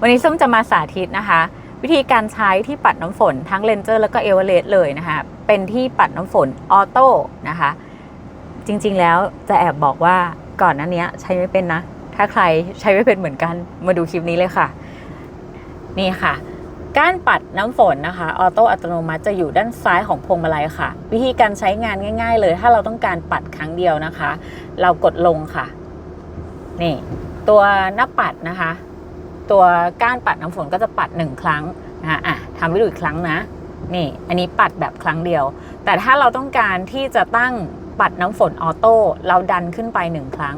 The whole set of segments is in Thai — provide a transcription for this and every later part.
วันนี้ส้มจะมาสาธิตนะคะ วิธีการใช้ที่ปัดน้ำฝนทั้งเลนเจอร์แล้วก็เอเวอเรสต์เลยนะคะ เป็นที่ปัดน้ำฝนออโต้นะคะ จริงๆแล้วจะแอบบอกว่าก่อนหน้านี้ใช้ไม่เป็นนะ ถ้าใครใช้ไม่เป็นเหมือนกันมาดูคลิปนี้เลยค่ะ นี่ค่ะ กานปัดน้ำฝนนะคะออโต้อัตโนมัติจะอยู่ด้านซ้ายของพวงมาลัยค่ะ วิธีการใช้งานง่าย ๆ เลย ถ้าเราต้องการปัดครั้งเดียวนะคะ เรากดลงค่ะ นี่ ตัวหน้าปัดนะคะ ตัวก้านปัดน้ำฝนก็จะปัดหนึ่งครั้งนะคะอะทำให้ดูอีกครั้งนะนี่อันนี้ปัดแบบครั้งเดียว แต่ถ้าเราต้องการที่จะตั้งปัดน้ำฝนออโต้เราดันขึ้นไปหนึ่งครั้ง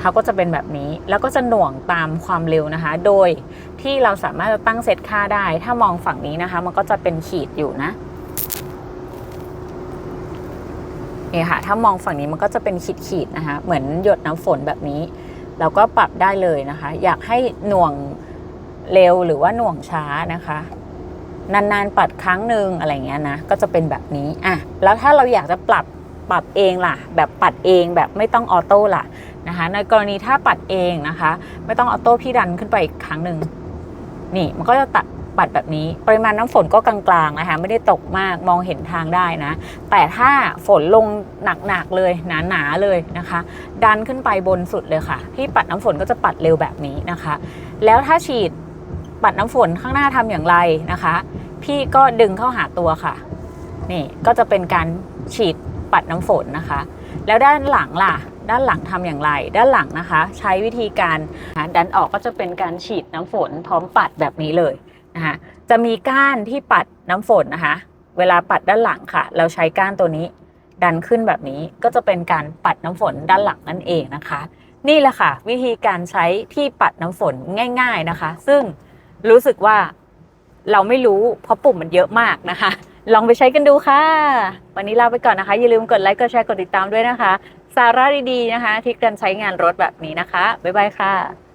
เขาก็จะเป็นแบบนี้แล้วก็จะหน่วงตามความเร็วนะคะ โดยที่เราสามารถจะตั้งเซตค่าได้ ถ้ามองฝั่งนี้นะคะ มันก็จะเป็นขีดอยู่นะนี่ค่ะถ้ามองฝั่งนี้มันก็จะเป็นขีดขีดๆนะคะ เหมือนหยดน้ำฝนแบบนี้ เราก็ปรับได้เลยนะคะ อยากให้หน่วงเร็วหรือว่าหน่วงช้านะคะ นานๆปัดครั้งหนึ่งอะไรเงี้ยนะก็จะเป็นแบบนี้อะแล้วถ้าเราอยากจะปรับปรับเองล่ะ แบบปัดเองแบบไม่ต้องออโต้ล่ะนะคะในกรณีถ้าปัดเองนะคะ ไม่ต้องออโต้พี่ดันขึ้นไปอีกครั้งหนึ่งนี่มันก็จะตัด ปัดแบบนี้ ปริมาณน้ำฝนก็กลางๆนะคะไม่ได้ตกมากมองเห็นทางได้นะ แต่ถ้าฝนลงหนักๆเลยหนาๆเลยนะคะ ดันขึ้นไปบนสุดเลยค่ะพี่ปัดน้ำฝนก็จะปัดเร็วแบบนี้นะคะ แล้วถ้าฉีดปัดน้ำฝนข้างหน้าทำอย่างไรนะคะ พี่ก็ดึงเข้าหาตัวค่ะนี่ก็จะเป็นการฉีดปัดน้ำฝนนะคะ แล้วด้านหลังล่ะด้านหลังทำอย่างไร ด้านหลังนะคะ ใช้วิธีการดันออกก็จะเป็นการฉีดน้ำฝนพร้อมปัดแบบนี้เลย นะคะจะมีก้านที่ปัดน้ำฝนนะคะ เวลาปัดด้านหลังค่ะ เราใช้ก้านตัวนี้ดันขึ้นแบบนี้ก็จะเป็นการปัดน้ำฝนด้านหลังนั่นเองนะคะ นี่แหละค่ะ วิธีการใช้ที่ปัดน้ำฝนง่าย ๆนะคะ ซึ่งรู้สึกว่าเราไม่รู้เพราะปุ่มมันเยอะมากนะคะ ลองไปใช้กันดูค่ะ วันนี้ลาไปก่อนนะคะ อย่าลืมกดไลค์กดแชร์กดติดตามด้วยนะคะ สาระดีๆนะคะที่การใช้งานรถแบบนี้นะคะบ๊ายบายค่ะ